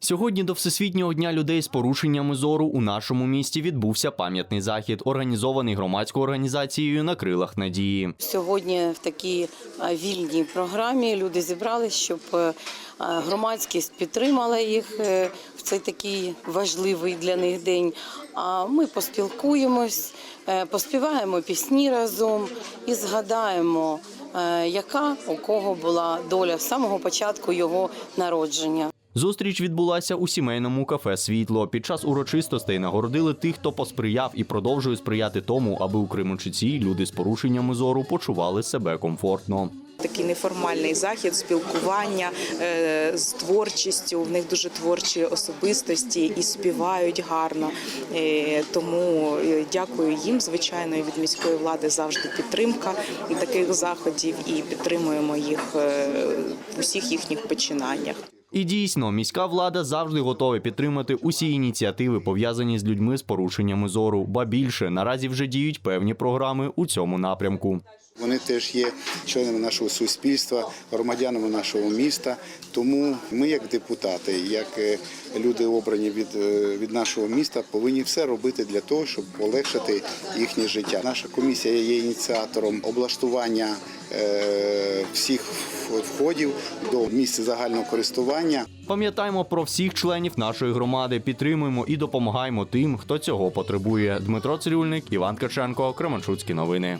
Сьогодні до Всесвітнього дня людей з порушеннями зору у нашому місті відбувся пам'ятний захід, організований громадською організацією на крилах надії. Сьогодні в такій вільній програмі люди зібрались, щоб е, громадськість підтримала їх е, в цей такий важливий для них день. А ми поспілкуємось, е, поспіваємо пісні разом і згадаємо, е, яка у кого була доля з самого початку його народження. Зустріч відбулася у сімейному кафе Світло. Під час урочистостей нагородили тих, хто посприяв і продовжує сприяти тому, аби у Кременчуці люди з порушеннями зору почували себе комфортно. Такий неформальний захід, спілкування е, з творчістю. В них дуже творчі особистості і співають гарно. Е, Тому е, дякую їм, звичайно, від міської влади завжди підтримка таких заходів і підтримуємо їх в усіх їхніх починаннях. І дійсно, міська влада завжди готова підтримати усі ініціативи, пов'язані з людьми з порушеннями зору. Ба більше наразі вже діють певні програми у цьому напрямку. Вони теж є членами нашого суспільства, громадянами нашого міста. Тому ми, як депутати, як е, люди обрані від, е, від нашого міста, повинні все робити для того, щоб полегшити їхнє життя. Наша комісія є ініціатором облаштування е, всіх входів до місця загального користування. Пам'ятаємо про всіх членів нашої громади, підтримуємо і допомагаємо тим, хто цього потребує. Дмитро Цирюльник, Іван Каченко, Кременчуцькі новини.